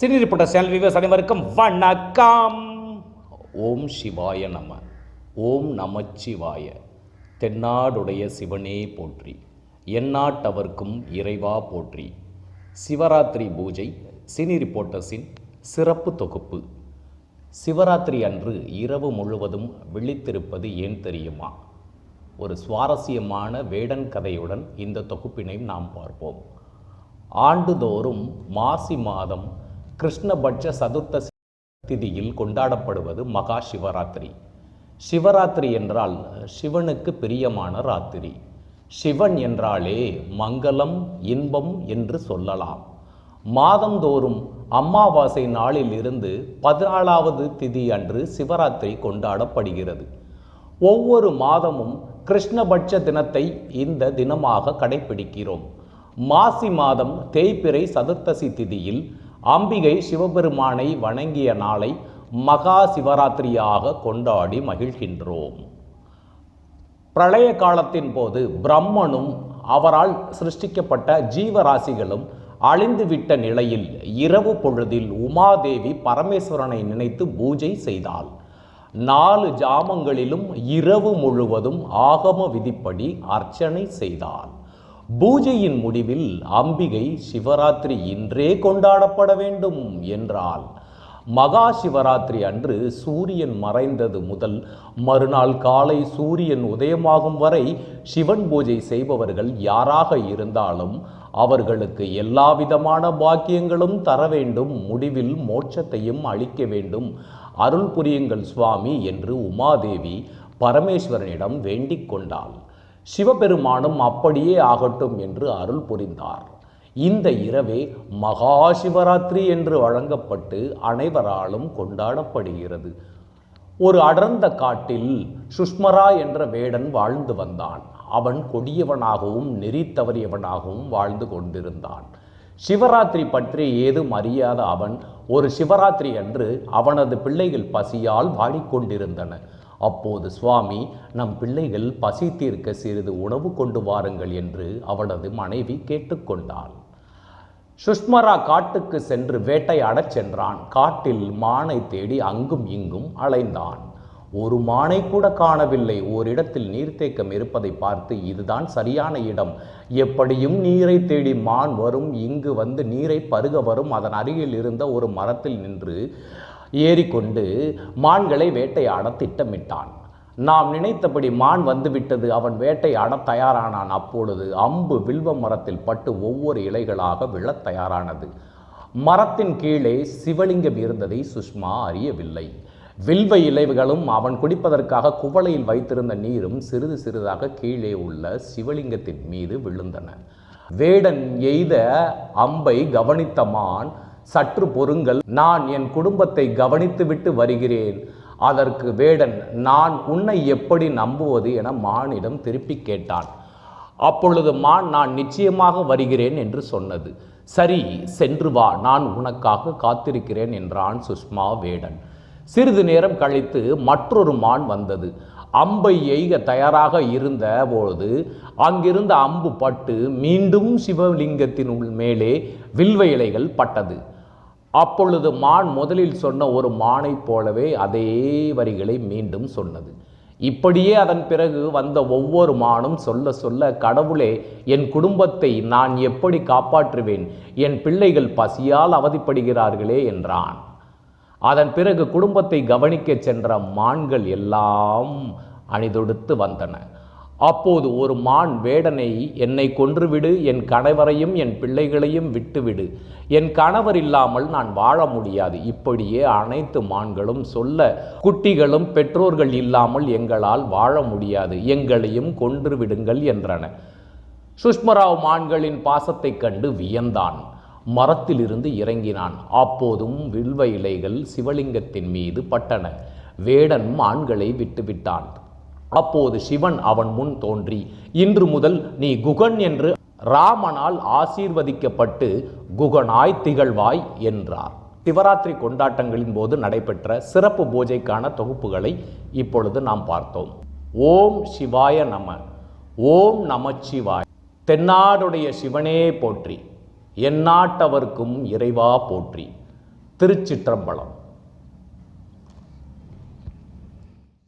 சிறிப்பட்ட channel விவஸ் அனைவருக்கும் வணக்கம். ஓம் சிவாய நம. ஓம் நமச்சிவாய. தென்னாடுடைய சிவனே போற்றி. எந்நாட்டவர்க்கும் இறைவா போற்றி. சிவராத்திரி பூஜை சினி ரிப்போர்ட்டர்ஸின் சிறப்பு தொகுப்பு. சிவராத்திரி அன்று இரவு முழுவதும் விழித்திருப்பது ஏன் தெரியுமா? ஒரு சுவாரஸ்யமான வேடன் கதையுடன் இந்த தொகுப்பினை நாம் பார்ப்போம். ஆண்டுதோறும் மாசி மாதம் கிருஷ்ணபட்ச சதுர்த்த திதியில் கொண்டாடப்படுவது மகா சிவராத்திரி. சிவராத்திரி என்றால் சிவனுக்கு பிரியமான ராத்திரி. சிவன் என்றாலே மங்களம் இன்பம் என்று சொல்லலாம். மாதந்தோறும் அமாவாசை நாளில் இருந்து பதினாலாவது திதி அன்று சிவராத்திரி கொண்டாடப்படுகிறது. ஒவ்வொரு மாதமும் கிருஷ்ணபட்ச தினத்தை இந்த தினமாக கடைபிடிக்கிறோம். மாசி மாதம் தேய்பிறை சதுர்த்தசி திதியில் அம்பிகை சிவபெருமானை வணங்கிய நாளை மகா சிவராத்திரியாக கொண்டாடி மகிழ்கின்றோம். பிரளய காலத்தின் போது பிரம்மனும் அவரால் சிருஷ்டிக்கப்பட்ட ஜீவராசிகளும் அழிந்துவிட்ட நிலையில் இரவு பொழுதில் உமாதேவி பரமேஸ்வரனை நினைத்து பூஜை செய்தாள். நாலு ஜாமங்களிலும் இரவு முழுவதும் ஆகம விதிப்படி அர்ச்சனை செய்தாள். பூஜையின் முடிவில் அம்பிகை சிவராத்திரி இன்றே கொண்டாடப்பட வேண்டும் என்றால் மகா சிவராத்திரி அன்று சூரியன் மறைந்தது முதல் மறுநாள் காலை சூரியன் உதயமாகும் வரை சிவன் பூஜை செய்பவர்கள் யாராக இருந்தாலும் அவர்களுக்கு எல்லா விதமான பாக்கியங்களும் தர வேண்டும் முடிவில் மோட்சத்தையும் அளிக்க வேண்டும். அருள் புரியுங்கள் சுவாமி என்று உமாதேவி பரமேஸ்வரனிடம் வேண்டிக் கொண்டாள். சிவபெருமானும் அப்படியே ஆகட்டும் என்று அருள் புரிந்தார். இந்த இரவே மகா சிவராத்திரி என்று வழங்கப்பட்டு அனைவராலும் கொண்டாடப்படுகிறது. ஒரு அடர்ந்த காட்டில் சுஷ்மரா என்ற வேடன் வாழ்ந்து வந்தான். அவன் கொடியவனாகவும் நெறி தவறியவனாகவும் வாழ்ந்து கொண்டிருந்தான். சிவராத்திரி பற்றி ஏதும் அறியாத அவன் ஒரு சிவராத்திரி அன்று அவனது பிள்ளைகள் பசியால் வாடிக்கொண்டிருந்தன. அப்போது சுவாமி நம் பிள்ளைகள் பசி தீர்க்க சிறிது உணவு கொண்டு வாருங்கள் என்று அவனது மனைவி கேட்டுக்கொண்டாள். சுஷ்மரா காட்டுக்கு சென்று வேட்டையாடச் சென்றான். காட்டில் மானை தேடி அங்கும் இங்கும் அலைந்தான். ஒரு மானை கூட காணவில்லை. ஓரிடத்தில் நீர்த்தேக்கம் இருப்பதை பார்த்து இதுதான் சரியான இடம். எப்படியும் நீரை தேடி மான் வரும். இங்கு வந்து நீரை பருக வரும். அதன் அருகில் இருந்த ஒரு மரத்தில் நின்று ஏறிக்கொண்டு மான்களை வேட்டையாட திட்டமிட்டான். நாம் நினைத்தபடி மான் வந்துவிட்டது அவன் வேட்டையாட தயாரானான். அப்பொழுது அம்பு வில்வ மரத்தில் பட்டு ஒவ்வொரு இலைகளாக விழத் தயாரானது. மரத்தின் கீழே சிவலிங்கம் இருந்ததை சுஷ்மா அறியவில்லை. வில்வ இலைகளும் அவன் குடிப்பதற்காக குவளையில் வைத்திருந்த நீரும் சிறிது சிறிதாக கீழே உள்ள சிவலிங்கத்தின் மீது விழுந்தன. வேடன் எய்த அம்பை கவனித்த மான் சற்று பொறுங்கள் நான் என் குடும்பத்தை கவனித்துவிட்டு வருகிறேன். அதற்கு வேடன் நான் உன்னை எப்படி நம்புவது என மானிடம் திருப்பி கேட்டான். அப்பொழுது மான் நான் நிச்சயமாக வருகிறேன் என்று சொன்னது. சரி சென்று வா நான் உனக்காக காத்திருக்கிறேன் என்றான் சுஷ்மா வேடன். சிறிது நேரம் கழித்து மற்றொரு மான் வந்தது. அம்பை எய்க தயாராக இருந்த பொழுது அங்கிருந்த அம்பு பட்டு மீண்டும் சிவலிங்கத்தின் உள் மேலே வில்வ இலைகள் பட்டது. அப்பொழுது மான் முதலில் சொன்ன ஒரு மானைப் போலவே அதே வரிகளை மீண்டும் சொன்னது. இப்படியே அதன் பிறகு வந்த ஒவ்வொரு மானும் சொல்ல சொல்ல கடவுளே என் குடும்பத்தை நான் எப்படி காப்பாற்றுவேன்? என் பிள்ளைகள் பசியால் அவதிப்படுகிறார்களே என்றான். அதன் பிறகு குடும்பத்தை கவனிக்கச் சென்ற மான்கள் எல்லாம் அணிதொடுத்து வந்தன. அப்போது ஒரு மான் வேடனை என்னை கொன்றுவிடு என் கணவரையும் என் பிள்ளைகளையும் விட்டுவிடு. என் கணவர் இல்லாமல் நான் வாழ முடியாது. இப்படியே அனைத்து மான்களும் சொல்ல குட்டிகளும் பெற்றோர்கள் இல்லாமல் எங்களால் வாழ முடியாது. எங்களையும் கொன்று விடுங்கள் என்றன. சுஷ்மராவ் மான்களின் பாசத்தைக் கண்டு வியந்தான். மரத்திலிருந்து இறங்கினான். அப்போதும் வில்வ இலைகள் சிவலிங்கத்தின் மீது பட்டன. வேடன் மான்களை விட்டுவிட்டான். அப்போது சிவன் அவன் முன் தோன்றி இன்று முதல் நீ குகன் என்று ராமனால் ஆசீர்வதிக்கப்பட்டு குகனாய் திகழ்வாய் என்றார். சிவராத்திரி கொண்டாட்டங்களின் போது நடைபெற்ற சிறப்பு பூஜைக்கான தொகுப்புகளை இப்பொழுது நாம் பார்த்தோம். ஓம் சிவாய நம ஓம் நமச்சிவாய். தென்னாடுடைய சிவனே போற்றி எந்நாட்டவர்க்கும் இறைவா போற்றி. திருச்சிற்றம்பலம்.